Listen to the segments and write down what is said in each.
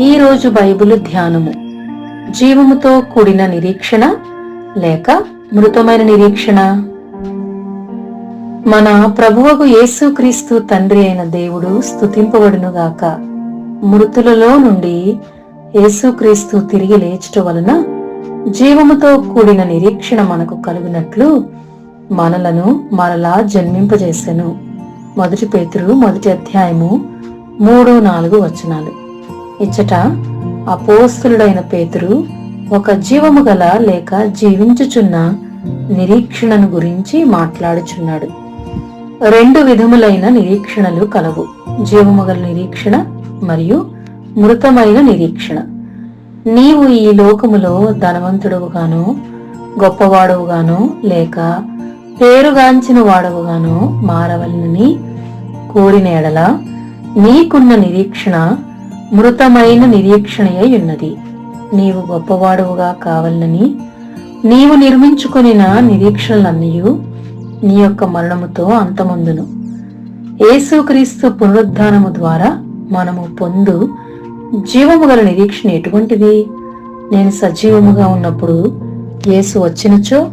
ఈ రోజు బైబిల్ ధ్యానము. జీవముతో కూడిన నిరీక్షణ లేక మృతమైన నిరీక్షణ? మన ప్రభువకు యేసుక్రీస్తు తండ్రి అయిన దేవుడు స్తుతింపబడునుగాక. మృతులలో నుండి యేసుక్రీస్తు తిరిగి లేచట వలన జీవముతో కూడిన నిరీక్షణ మనకు కలిగినట్లు మనలను మరలా జన్మింపజేసెను. మొదటి పేతురు మొదటి అధ్యాయము మూడు నాలుగు వచనాలు. ఇచ్చట అపోస్తులుడైన పేతురు ఒక జీవము గల లేక జీవించుచున్న నిరీక్షణను గురించి మాట్లాడుచున్నాడు. రెండు విధములైన నిరీక్షణలు కలవు. జీవము గల నిరీక్షణ మరియు మృతమైన నిరీక్షణ. నీవు ఈ లోకములో ధనవంతుడవుగాను గొప్పవాడవుగాను లేక పేరుగాంచిన వాడవుగాను మారవలనని కోరిన ఎడల నీకున్న నిరీక్షణ మృతమైన నిరీక్షణయై ఉన్నది నీవు గొప్పవాడవుగా కావాలని నీవు నిర్మించుకొనిన నిరీక్షణలన్నయు నీ యొక్క మరణముతో అంతమందును. యేసుక్రీస్తు పునరుద్ధానము ద్వారా మనము పొందు జీవము గల నిరీక్షణ ఎటువంటిది? నేను సజీవముగా ఉన్నప్పుడు యేసు వచ్చినచో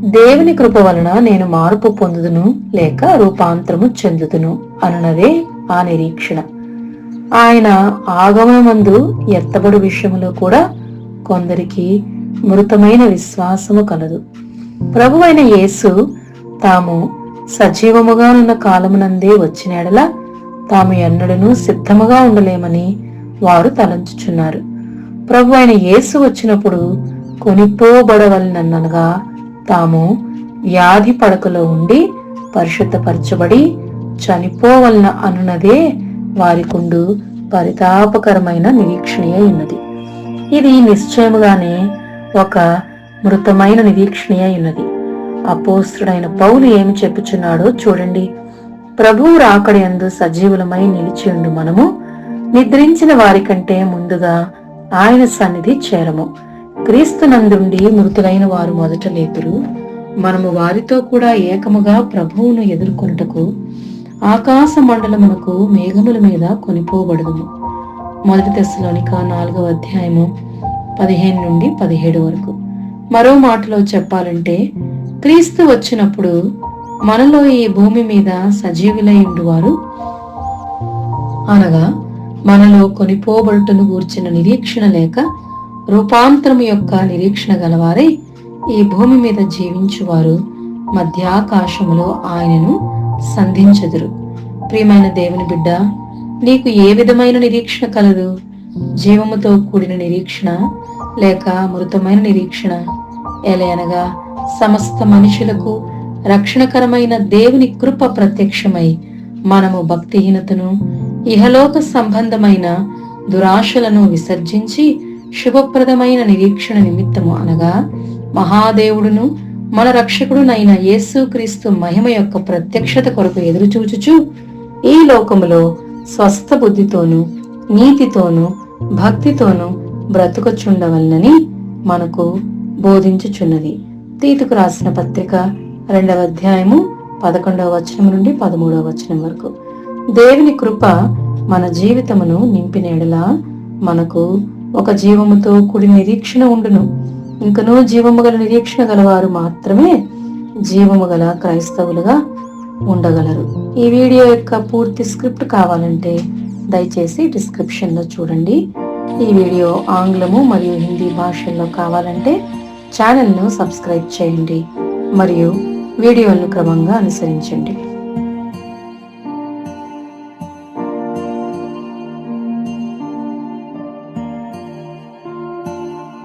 దేవుని కృప వలన నేను మార్పు పొందుదును లేక రూపాంతరము చెందుదును అన్నదే ఆ నిరీక్షణ. ఆయన ఆగమనమందు ఎత్తబడు విషయంలో కూడా కొందరికి మృతమైన విశ్వాసము కలదు. ప్రభువైన యేసు తాము సజీవముగా ఉన్న కాలమునందే ఎడల తాము ఎన్నడను సిద్ధముగా ఉండలేమని వారు తలంచుచున్నారు. ప్రభు అయిన యేసు వచ్చినప్పుడు కొనిపోబడవలనగా తాము వ్యాధి పడకలో ఉండి పరిశుద్ధపరచబడి చనిపోవలన అనున్నదే వారికుండు పరితాపకరమైన నిరీక్షణయే ఉన్నది. ఇది నిశ్చయముగానే ఒక మృతమైన నిరీక్షణయే ఉన్నది అపోస్తుడైన పౌలు ఏమి చెప్పుచున్నాడో చూడండి. ప్రభువు రాకడయందు సజీవులమై నిలిచియుండు మనము. నిద్రించిన వారికంటే ముందుగా ఆయన సన్నిధి చేరము. క్రీస్తు నందుండి మృతులైన వారు మొదట లేతురు. మనము వారితో కూడా ఏకముగా ప్రభువును ఎదుర్కొనుటకు ఆకాశ మండలమునకు మేఘముల మీద కొనిపోబడదుము. మొదటి దశలోనిక నాలుగవ అధ్యాయము పదిహేను నుండి పదిహేడు వరకు. మరో మాటలో చెప్పాలంటే క్రీస్తు వచ్చినప్పుడు మనలో ఈ భూమి మీద సజీవులై ఉండువారు? అనగా మనలో కొనిపోబడుటను గూర్చిన నిరీక్షణ లేక రూపాంతరం యొక్క నిరీక్షణ గలవారై ఈ భూమి మీద జీవించువారు మధ్యాకాశములో ఆయనను సంధించదురు. ప్రియమైన దేవుని బిడ్డ నీకు ఏ విధమైన నిరీక్షణ కలదు? జీవముతో కూడిన నిరీక్షణ లేక మృతమైన నిరీక్షణ? ఎలయనగా సమస్త మనుషులకు రక్షణకరమైన దేవుని కృప ప్రత్యక్షమై మనము భక్తిహీనతను ఇహలోక సంబంధమైన దురాశలను విసర్జించి శుభప్రదమైన నిరీక్షణ నిమిత్తము అనగా మహాదేవుడును మన రక్షకుడునైన యేసుక్రీస్తు మహిమ యొక్క ప్రత్యక్షత కొరకు ఎదురుచూచుచు ఈ లోకములో స్వస్థ బుద్ధితోనూ నీతితోనూ భక్తితోనూ బ్రతుకచుండవలనని మనకు బోధించుచున్నది. తీతుకు రాసిన పత్రిక రెండవ అధ్యాయము పదకొండవ వచనం నుండి పదమూడవ వచనం వరకు. దేవుని కృప మన జీవితమును నింపినేడలా మనకు ఒక జీవముతో కూడిన నిరీక్షణ ఉండును. ఇంకనూ జీవము గల నిరీక్షణ గలవారు మాత్రమే జీవము గల క్రైస్తవులుగా ఉండగలరు. ఈ వీడియో యొక్క పూర్తి స్క్రిప్ట్ కావాలంటే దయచేసి డిస్క్రిప్షన్లో చూడండి. ఈ వీడియో ఆంగ్లము మరియు హిందీ భాషల్లో కావాలంటే ఛానల్ను సబ్స్క్రైబ్ చేయండి మరియు వీడియోలను క్రమంగా అనుసరించండి.